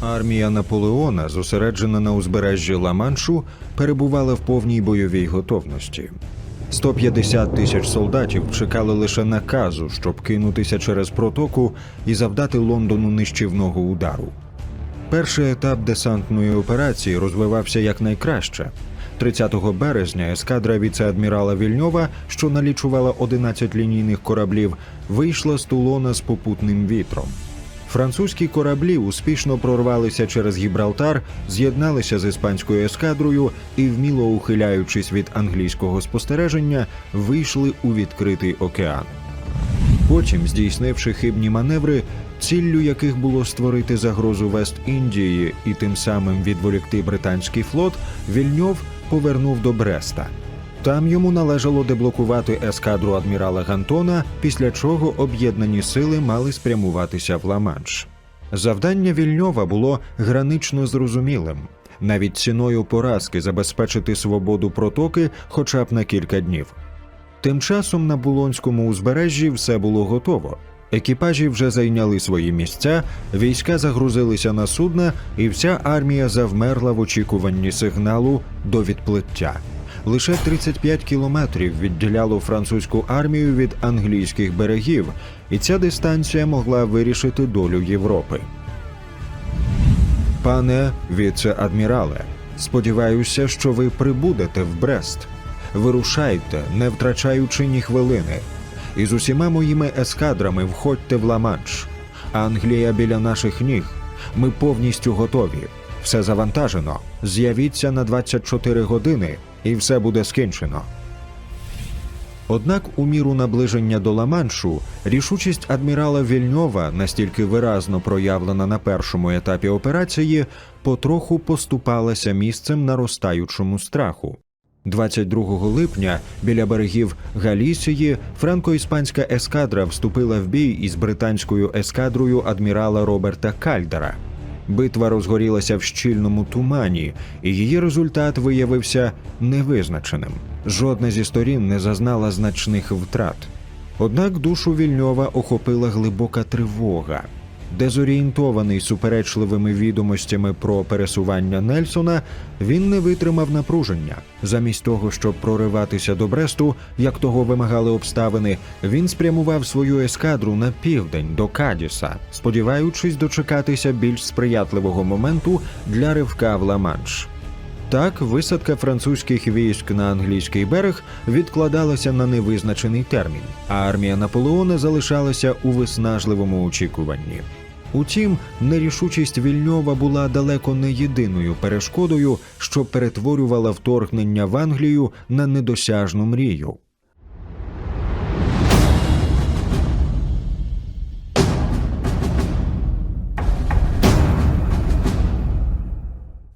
Армія Наполеона, зосереджена на узбережжі Ла-Маншу, перебувала в повній бойовій готовності. 150 тисяч солдатів чекали лише наказу, щоб кинутися через протоку і завдати Лондону нищівного удару. Перший етап десантної операції розвивався якнайкраще. 30 березня ескадра віце-адмірала Вільньова, що налічувала 11 лінійних кораблів, вийшла з Тулона з попутним вітром. Французькі кораблі успішно прорвалися через Гібралтар, з'єдналися з іспанською ескадрою і, вміло ухиляючись від англійського спостереження, вийшли у відкритий океан. Потім, здійснивши хибні маневри, ціллю яких було створити загрозу Вест-Індії і тим самим відволікти британський флот, Вільньов повернув до Бреста. Там йому належало деблокувати ескадру адмірала Гантона, після чого об'єднані сили мали спрямуватися в Ла-Манш. Завдання Вільньова було гранично зрозумілим. Навіть ціною поразки забезпечити свободу протоки хоча б на кілька днів. Тим часом на Булонському узбережжі все було готово. Екіпажі вже зайняли свої місця, війська загрузилися на судна, і вся армія завмерла в очікуванні сигналу до відплиття. Лише 35 кілометрів відділяло французьку армію від англійських берегів, і ця дистанція могла вирішити долю Європи. Пане віце-адмірале, сподіваюся, що ви прибудете в Брест. Вирушайте, не втрачаючи ні хвилини. І з усіма моїми ескадрами входьте в Ла-Манш. Англія біля наших ніг. Ми повністю готові. Все завантажено. З'явіться на 24 години, і все буде скінчено. Однак, у міру наближення до Ла-Маншу, рішучість адмірала Вільньова, настільки виразно проявлена на першому етапі операції, потроху поступалася місцем наростаючому страху. 22 липня біля берегів Галісії франко-іспанська ескадра вступила в бій із британською ескадрою адмірала Роберта Кальдера. Битва розгорілася в щільному тумані, і її результат виявився невизначеним. Жодна зі сторін не зазнала значних втрат. Однак душу Вільньова охопила глибока тривога. Дезорієнтований суперечливими відомостями про пересування Нельсона, він не витримав напруження. Замість того, щоб прориватися до Бресту, як того вимагали обставини, він спрямував свою ескадру на південь до Кадіса, сподіваючись дочекатися більш сприятливого моменту для ривка в Ла-Манш. Так, висадка французьких військ на англійський берег відкладалася на невизначений термін, а армія Наполеона залишалася у виснажливому очікуванні. Утім, нерішучість Вільньова була далеко не єдиною перешкодою, що перетворювала вторгнення в Англію на недосяжну мрію.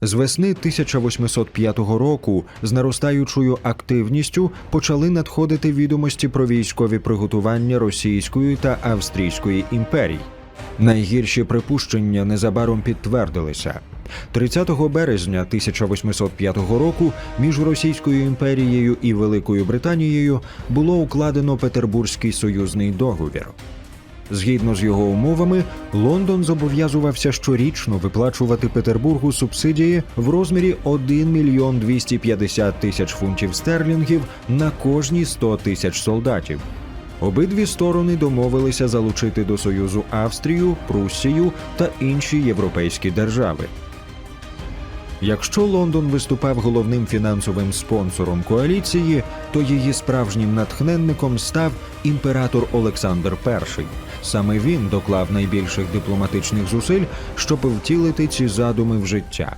З весни 1805 року з наростаючою активністю почали надходити відомості про військові приготування Російської та Австрійської імперій. Найгірші припущення незабаром підтвердилися. 30 березня 1805 року між Російською імперією і Великою Британією було укладено Петербурзький союзний договір. Згідно з його умовами, Лондон зобов'язувався щорічно виплачувати Петербургу субсидії в розмірі 1 мільйон 250 тисяч фунтів стерлінгів на кожні 100 тисяч солдатів. Обидві сторони домовилися залучити до союзу Австрію, Пруссію та інші європейські держави. Якщо Лондон виступав головним фінансовим спонсором коаліції, то її справжнім натхненником став імператор Олександр І. Саме він доклав найбільших дипломатичних зусиль, щоб втілити ці задуми в життя.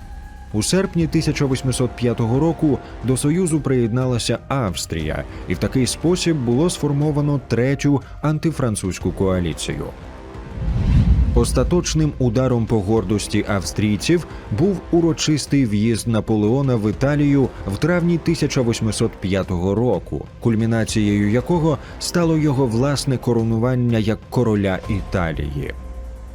У серпні 1805 року до Союзу приєдналася Австрія, і в такий спосіб було сформовано третю антифранцузьку коаліцію. Остаточним ударом по гордості австрійців був урочистий в'їзд Наполеона в Італію в травні 1805 року, кульмінацією якого стало його власне коронування як короля Італії.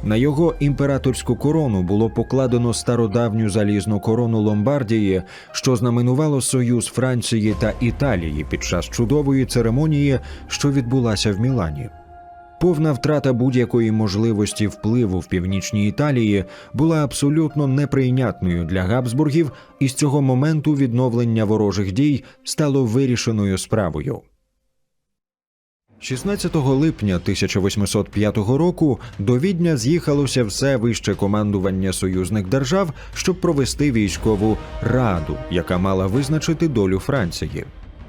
На його імператорську корону було покладено стародавню залізну корону Ломбардії, що знаменувало союз Франції та Італії під час чудової церемонії, що відбулася в Мілані. Повна втрата будь-якої можливості впливу в північній Італії була абсолютно неприйнятною для Габсбургів, і з цього моменту відновлення ворожих дій стало вирішеною справою. 16 липня 1805 року до Відня з'їхалося все вище командування союзних держав, щоб провести військову раду, яка мала визначити долю Франції.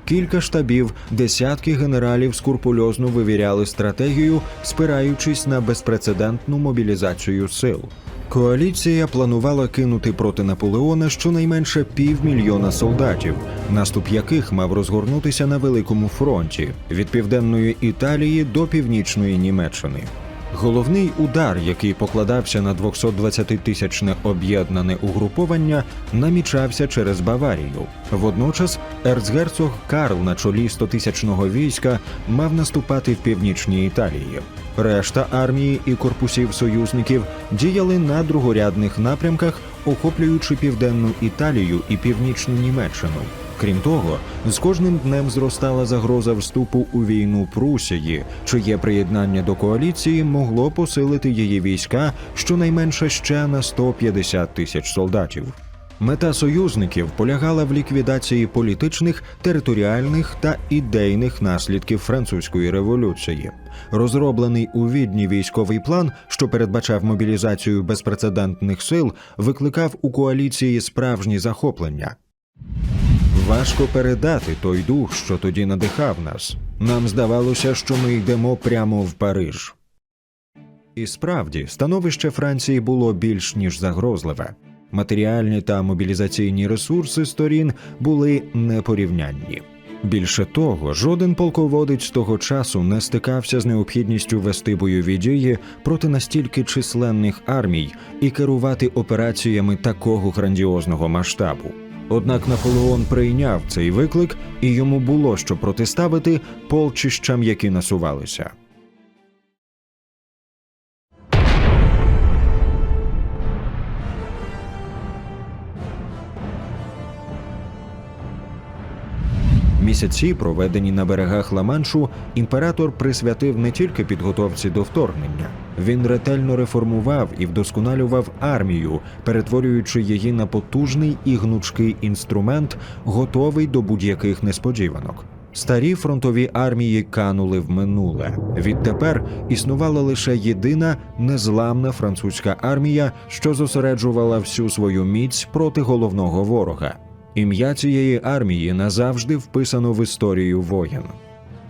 Кілька штабів, десятки генералів скрупульозно вивіряли стратегію, спираючись на безпрецедентну мобілізацію сил. Коаліція планувала кинути проти Наполеона щонайменше півмільйона солдатів, наступ яких мав розгорнутися на великому фронті від південної Італії до північної Німеччини. Головний удар, який покладався на 220-тисячне об'єднане угруповання, намічався через Баварію. Водночас ерцгерцог Карл на чолі 100-тисячного війська мав наступати в північній Італії. Решта армії і корпусів союзників діяли на другорядних напрямках, охоплюючи південну Італію і північну Німеччину. Крім того, з кожним днем зростала загроза вступу у війну Прусії, чиє приєднання до коаліції могло посилити її війська щонайменше ще на 150 тисяч солдатів. Мета союзників полягала в ліквідації політичних, територіальних та ідейних наслідків французької революції. Розроблений у відні військовий план, що передбачав мобілізацію безпрецедентних сил, викликав у коаліції справжні захоплення. Важко передати той дух, що тоді надихав нас. Нам здавалося, що ми йдемо прямо в Париж. І справді, становище Франції було більш ніж загрозливе. Матеріальні та мобілізаційні ресурси сторін були непорівнянні. Більше того, жоден полководець того часу не стикався з необхідністю вести бойові дії проти настільки численних армій і керувати операціями такого грандіозного масштабу. Однак Наполеон прийняв цей виклик, і йому було що протиставити полчищам, які насувалися. Місяці, проведені на берегах Ла-Маншу, імператор присвятив не тільки підготовці до вторгнення. Він ретельно реформував і вдосконалював армію, перетворюючи її на потужний і гнучкий інструмент, готовий до будь-яких несподіванок. Старі фронтові армії канули в минуле. Відтепер існувала лише єдина незламна французька армія, що зосереджувала всю свою міць проти головного ворога. Ім'я цієї армії назавжди вписано в історію воєн.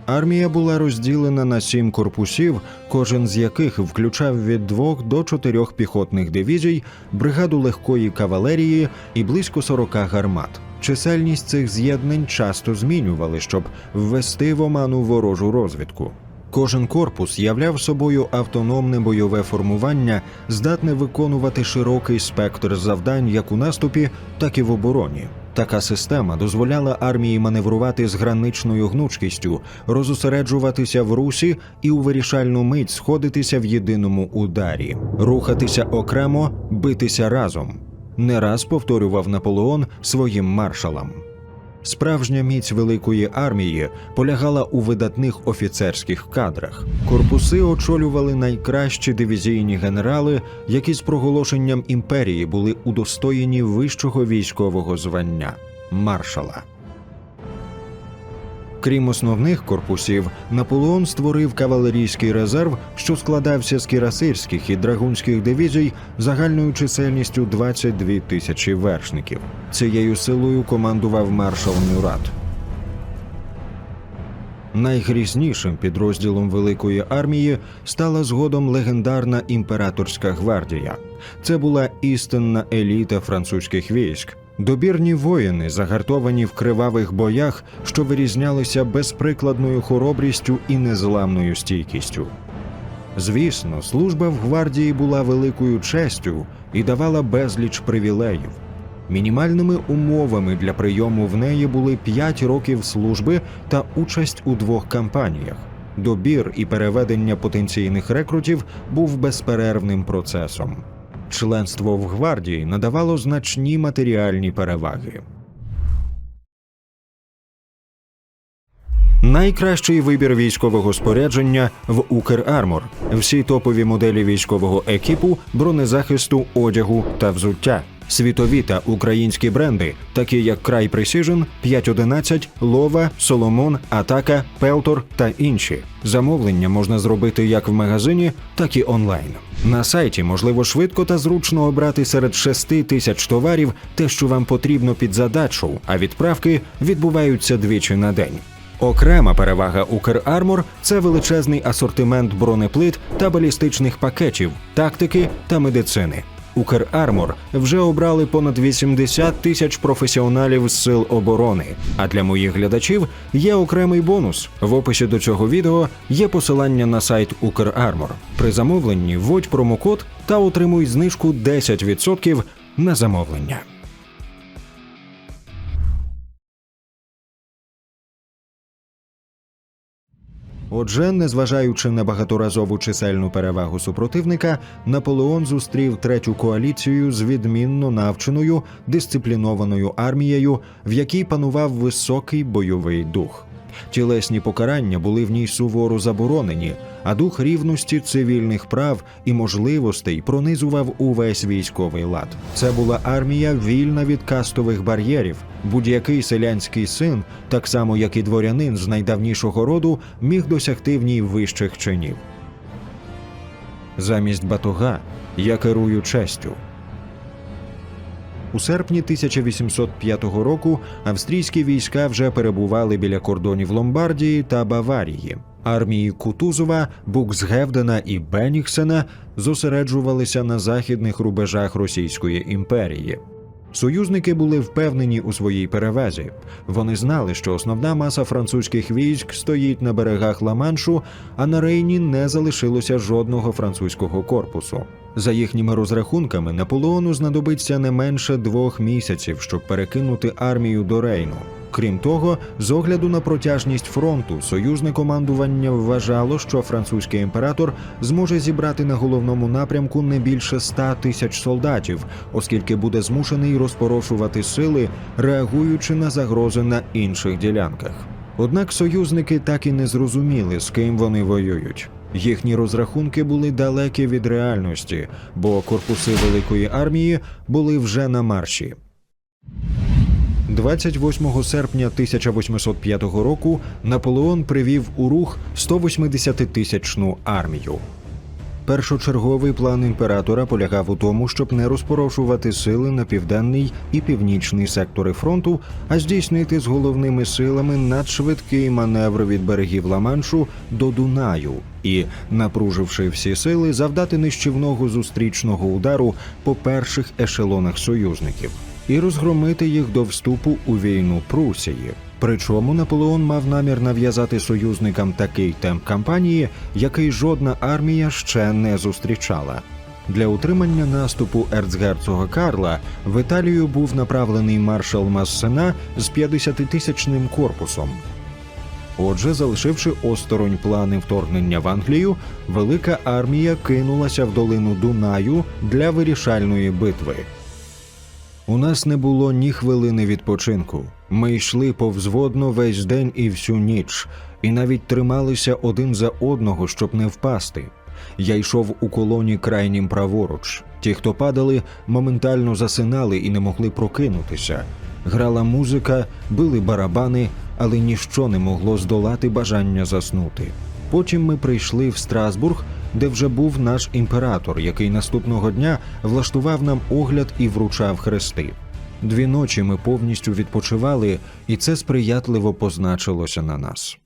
Армія була розділена на сім корпусів, кожен з яких включав від двох до чотирьох піхотних дивізій, бригаду легкої кавалерії і близько 40 гармат. Чисельність цих з'єднань часто змінювали, щоб ввести в оману ворожу розвідку. Кожен корпус являв собою автономне бойове формування, здатне виконувати широкий спектр завдань як у наступі, так і в обороні. Така система дозволяла армії маневрувати з граничною гнучкістю, розосереджуватися в русі і у вирішальну мить сходитися в єдиному ударі, рухатися окремо, битися разом. Не раз повторював Наполеон своїм маршалам. Справжня міць великої армії полягала у видатних офіцерських кадрах. Корпуси очолювали найкращі дивізійні генерали, які з проголошенням імперії були удостоєні вищого військового звання маршала. Крім основних корпусів, Наполеон створив кавалерійський резерв, що складався з кірасирських і драгунських дивізій загальною чисельністю 22 тисячі вершників. Цією силою командував маршал Мюрат. Найгрізнішим підрозділом великої армії стала згодом легендарна імператорська гвардія. Це була істинна еліта французьких військ. Добірні воїни, загартовані в кривавих боях, що вирізнялися безприкладною хоробрістю і незламною стійкістю. Звісно, служба в гвардії була великою честю і давала безліч привілеїв. Мінімальними умовами для прийому в неї були 5 років служби та участь у двох кампаніях. Добір і переведення потенційних рекрутів був безперервним процесом. Членство в гвардії надавало значні матеріальні переваги. Найкращий вибір військового спорядження в Укрармор. Всі топові моделі військового екіпу, бронезахисту, одягу та взуття. Світові та українські бренди, такі як Край Precision, 511, Лова, Соломон, Атака, Пелтор та інші. Замовлення можна зробити як в магазині, так і онлайн. На сайті можливо швидко та зручно обрати серед 6 тисяч товарів те, що вам потрібно під задачу, а відправки відбуваються двічі на день. Окрема перевага Укрармор – це величезний асортимент бронеплит та балістичних пакетів, тактики та медицини. Укрармор вже обрали понад 80 тисяч професіоналів з сил оборони. А для моїх глядачів є окремий бонус. В описі до цього відео є посилання на сайт Укрармор. При замовленні вводь промокод та отримуй знижку 10% на замовлення. Отже, незважаючи на багаторазову чисельну перевагу супротивника, Наполеон зустрів третю коаліцію з відмінно навченою дисциплінованою армією, в якій панував високий бойовий дух. Тілесні покарання були в ній суворо заборонені, а дух рівності цивільних прав і можливостей пронизував увесь військовий лад. Це була армія вільна від кастових бар'єрів. Будь-який селянський син, так само як і дворянин з найдавнішого роду, міг досягти в ній вищих чинів. Замість батога я керую честю. У серпні 1805 року австрійські війська вже перебували біля кордонів Ломбардії та Баварії. Армії Кутузова, Буксгевдена і Бенігсена зосереджувалися на західних рубежах Російської імперії. Союзники були впевнені у своїй перевазі. Вони знали, що основна маса французьких військ стоїть на берегах Ла-Маншу, а на Рейні не залишилося жодного французького корпусу. За їхніми розрахунками, Наполеону знадобиться не менше двох місяців, щоб перекинути армію до Рейну. Крім того, з огляду на протяжність фронту, союзне командування вважало, що французький імператор зможе зібрати на головному напрямку не більше ста тисяч солдатів, оскільки буде змушений розпорошувати сили, реагуючи на загрози на інших ділянках. Однак союзники так і не зрозуміли, з ким вони воюють. Їхні розрахунки були далекі від реальності, бо корпуси великої армії були вже на марші. 28 серпня 1805 року Наполеон привів у рух 180-тисячну армію. Першочерговий план імператора полягав у тому, щоб не розпорошувати сили на південний і північний сектори фронту, а здійснити з головними силами надшвидкий маневр від берегів Ла-Маншу до Дунаю і, напруживши всі сили, завдати нищівного зустрічного удару по перших ешелонах союзників і розгромити їх до вступу у війну Прусії. Причому Наполеон мав намір нав'язати союзникам такий темп кампанії, який жодна армія ще не зустрічала. Для утримання наступу ерцгерцога Карла в Італію був направлений маршал Массена з 50-тисячним корпусом. Отже, залишивши осторонь плани вторгнення в Англію, велика армія кинулася в долину Дунаю для вирішальної битви. У нас не було ні хвилини відпочинку. Ми йшли повзводно весь день і всю ніч, і навіть трималися один за одного, щоб не впасти. Я йшов у колоні крайнім праворуч. Ті, хто падали, моментально засинали і не могли прокинутися. Грала музика, били барабани, але ніщо не могло здолати бажання заснути. Потім ми прийшли в Страсбург, де вже був наш імператор, який наступного дня влаштував нам огляд і вручав хрести. Дві ночі ми повністю відпочивали, і це сприятливо позначилося на нас.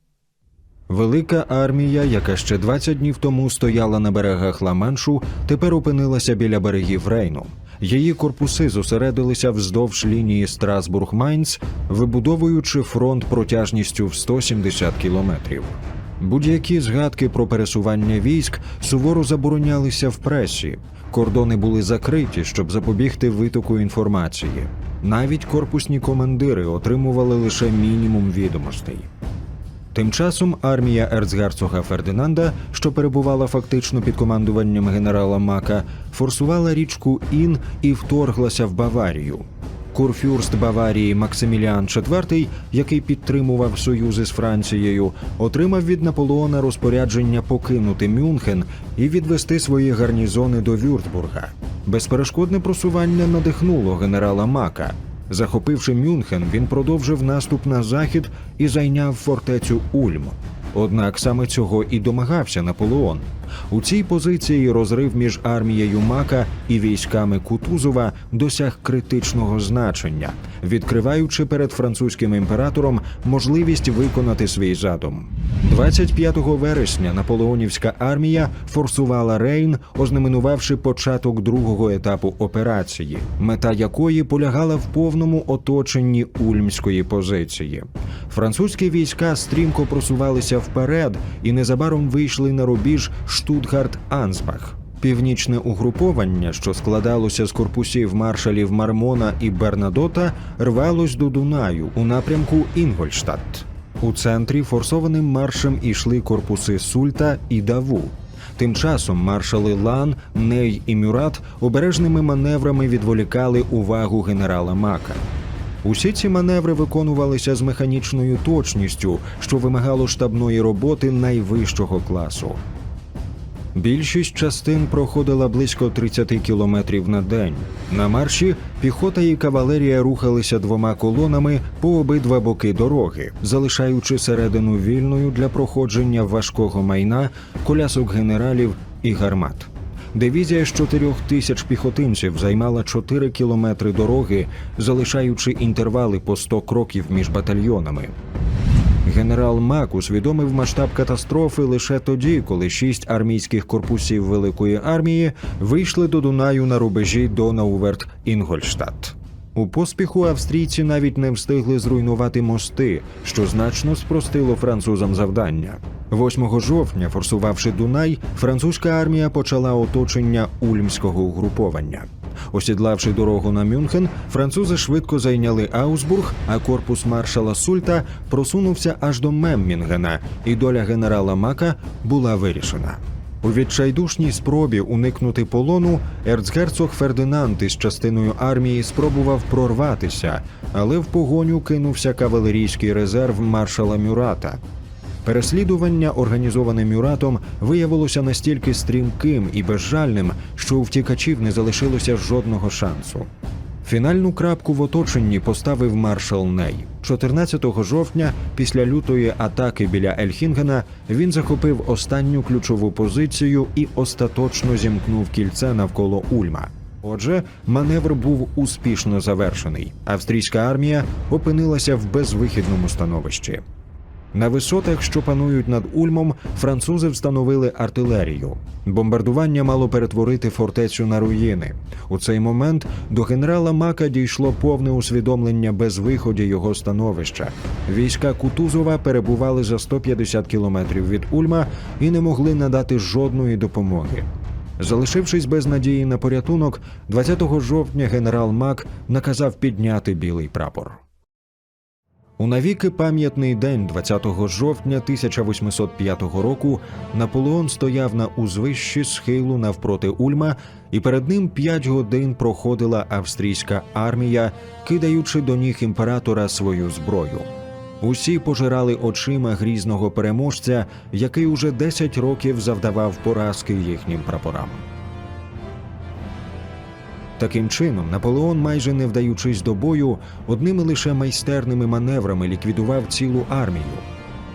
Велика армія, яка ще 20 днів тому стояла на берегах Ла-Маншу, тепер опинилася біля берегів Рейну. Її корпуси зосередилися вздовж лінії Страсбург-Майнц, вибудовуючи фронт протяжністю в 170 кілометрів. Будь-які згадки про пересування військ суворо заборонялися в пресі. Кордони були закриті, щоб запобігти витоку інформації. Навіть корпусні командири отримували лише мінімум відомостей. Тим часом армія ерцгерцога Фердинанда, що перебувала фактично під командуванням генерала Мака, форсувала річку Ін і вторглася в Баварію. Курфюрст Баварії Максиміліан IV, який підтримував союзи з Францією, отримав від Наполеона розпорядження покинути Мюнхен і відвести свої гарнізони до Вюртбурга. Безперешкодне просування надихнуло генерала Мака. Захопивши Мюнхен, він продовжив наступ на захід і зайняв фортецю Ульм. Однак саме цього і домагався Наполеон. У цій позиції розрив між армією Мака і військами Кутузова досяг критичного значення, відкриваючи перед французьким імператором можливість виконати свій задум. 25 вересня наполеонівська армія форсувала Рейн, ознаменувавши початок другого етапу операції, мета якої полягала в повному оточенні ульмської позиції. Французькі війська стрімко просувалися вперед і незабаром вийшли на рубіж Штутгарт-Ансбах. Північне угруповання, що складалося з корпусів маршалів Мармона і Бернадота, рвалось до Дунаю у напрямку Інгольштадт. У центрі форсованим маршем ішли корпуси Сульта і Даву. Тим часом маршали Лан, Ней і Мюрат обережними маневрами відволікали увагу генерала Мака. Усі ці маневри виконувалися з механічною точністю, що вимагало штабної роботи найвищого класу. Більшість частин проходила близько 30 кілометрів на день. На марші піхота і кавалерія рухалися двома колонами по обидва боки дороги, залишаючи середину вільною для проходження важкого майна, колясок генералів і гармат. Дивізія з чотирьох тисяч піхотинців займала 4 кілометри дороги, залишаючи інтервали по 100 кроків між батальйонами. Генерал Мак усвідомив масштаб катастрофи лише тоді, коли шість армійських корпусів Великої армії вийшли до Дунаю на рубежі Донауверт Інгольштадт. У поспіху австрійці навіть не встигли зруйнувати мости, що значно спростило французам завдання. 8 жовтня, форсувавши Дунай, французька армія почала оточення ульмського угруповання. Осідлавши дорогу на Мюнхен, французи швидко зайняли Аусбург, а корпус маршала Сульта просунувся аж до Меммінгена, і доля генерала Мака була вирішена. У відчайдушній спробі уникнути полону ерцгерцог Фердинанд із частиною армії спробував прорватися, але в погоню кинувся кавалерійський резерв маршала Мюрата. Переслідування, організоване Мюратом, виявилося настільки стрімким і безжальним, що у втікачів не залишилося жодного шансу. Фінальну крапку в оточенні поставив маршал Ней. 14 жовтня, після лютої атаки біля Ельхінгена, він захопив останню ключову позицію і остаточно зімкнув кільце навколо Ульма. Отже, маневр був успішно завершений. Австрійська армія опинилася в безвихідному становищі. На висотах, що панують над Ульмом, французи встановили артилерію. Бомбардування мало перетворити фортецю на руїни. У цей момент до генерала Мака дійшло повне усвідомлення безвиході його становища. Війська Кутузова перебували за 150 кілометрів від Ульма і не могли надати жодної допомоги. Залишившись без надії на порятунок, 20 жовтня генерал Мак наказав підняти білий прапор. У навіки пам'ятний день 20 жовтня 1805 року Наполеон стояв на узвищі схилу навпроти Ульма, і перед ним п'ять годин проходила австрійська армія, кидаючи до ніг імператора свою зброю. Усі пожирали очима грізного переможця, який уже 10 років завдавав поразки їхнім прапорам. Таким чином, Наполеон, майже не вдаючись до бою, одними лише майстерними маневрами ліквідував цілу армію.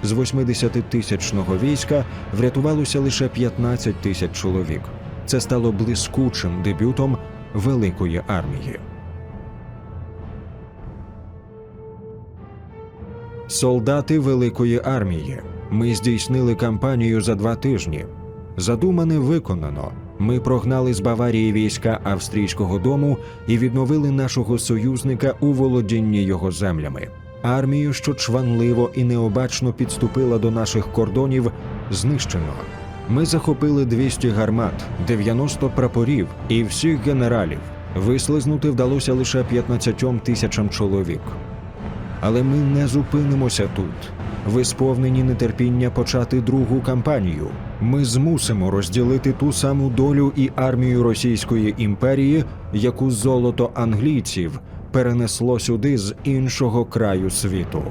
З 80-тисячного війська врятувалося лише 15 тисяч чоловік. Це стало блискучим дебютом великої армії. Солдати великої армії. Ми здійснили кампанію за два тижні. Задумане виконано. Ми прогнали з Баварії війська австрійського дому і відновили нашого союзника у володінні його землями. Армію, що чванливо і необачно підступила до наших кордонів, знищено. Ми захопили 200 гармат, 90 прапорів і всіх генералів. Вислизнути вдалося лише 15 тисячам чоловік. Але ми не зупинимося тут. Ви сповнені нетерпіння почати другу кампанію. Ми змусимо розділити ту саму долю і армію Російської імперії, яку золото англійців, перенесло сюди з іншого краю світу.